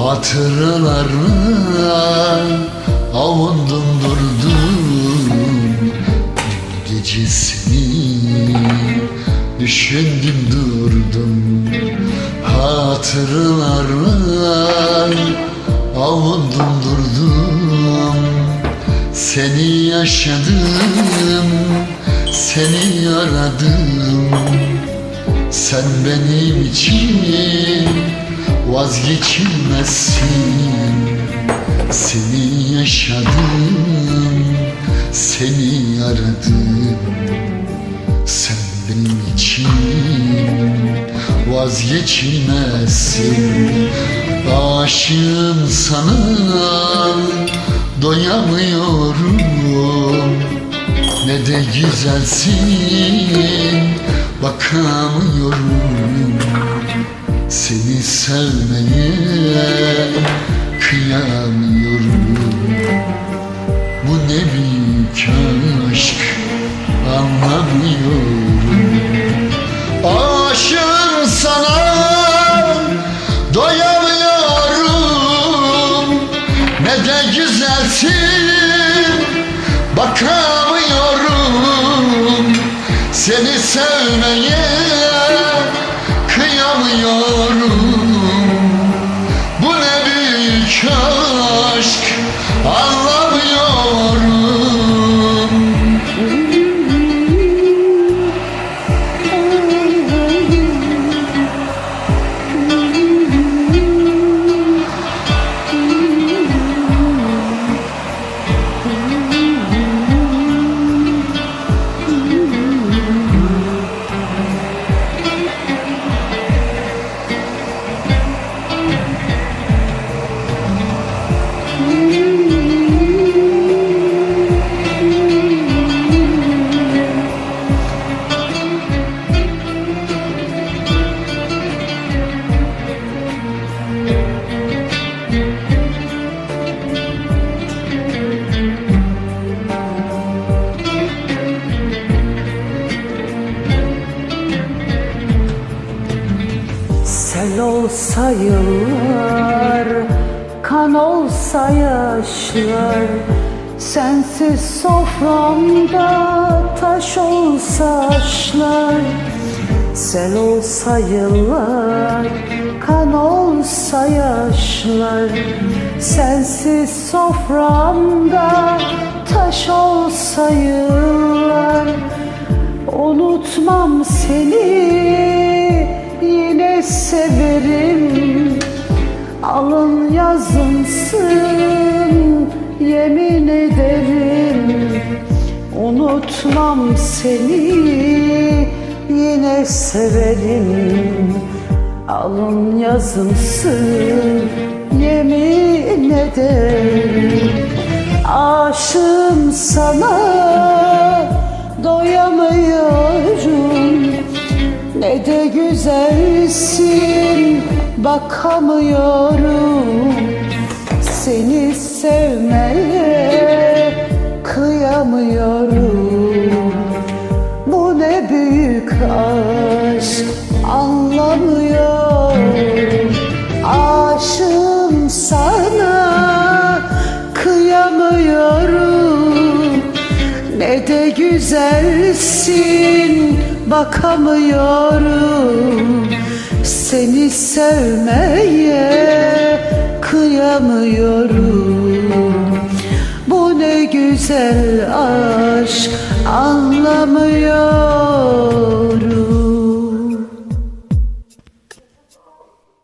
Hatıralarla avundum durdum. Gecesini düşündüm durdum. Hatıralarla avundum durdum. Seni yaşadım, seni aradım. Sen benim için vazgeçilmezsin. Seni yaşadım, seni aradım. Sen için vazgeçilmezsin. Aşığım sana doyamıyorum. Ne de güzelsin bakamıyorum Seni sevmeye kıyamıyorum. Bu ne büyük aşk anlamıyorum. Aşığım sana doyamıyorum. Ne de güzelsin bakamıyorum. Seni sevmeye Sel olsa yıllar, kan olsa yaşlar. Sensiz soframda taş olsa aşlar Sel olsa yıllar, kan olsa yaşlar. Sensiz soframda taş olsa yıllar. Unutmam seni severim. Alın yazımsın yemin ederim. Unutmam seni yine severim. Alın yazımsın yemin ederim. Aşığım sana Ne de güzelsin bakamıyorum. Seni sevmeye kıyamıyorum. Bu ne büyük aşk anlamıyorum. Aşığım sana kıyamıyorum. Ne de güzelsin bakamıyorum Seni sevmeye kıyamıyorum. Bu ne güzel aşk anlamıyorum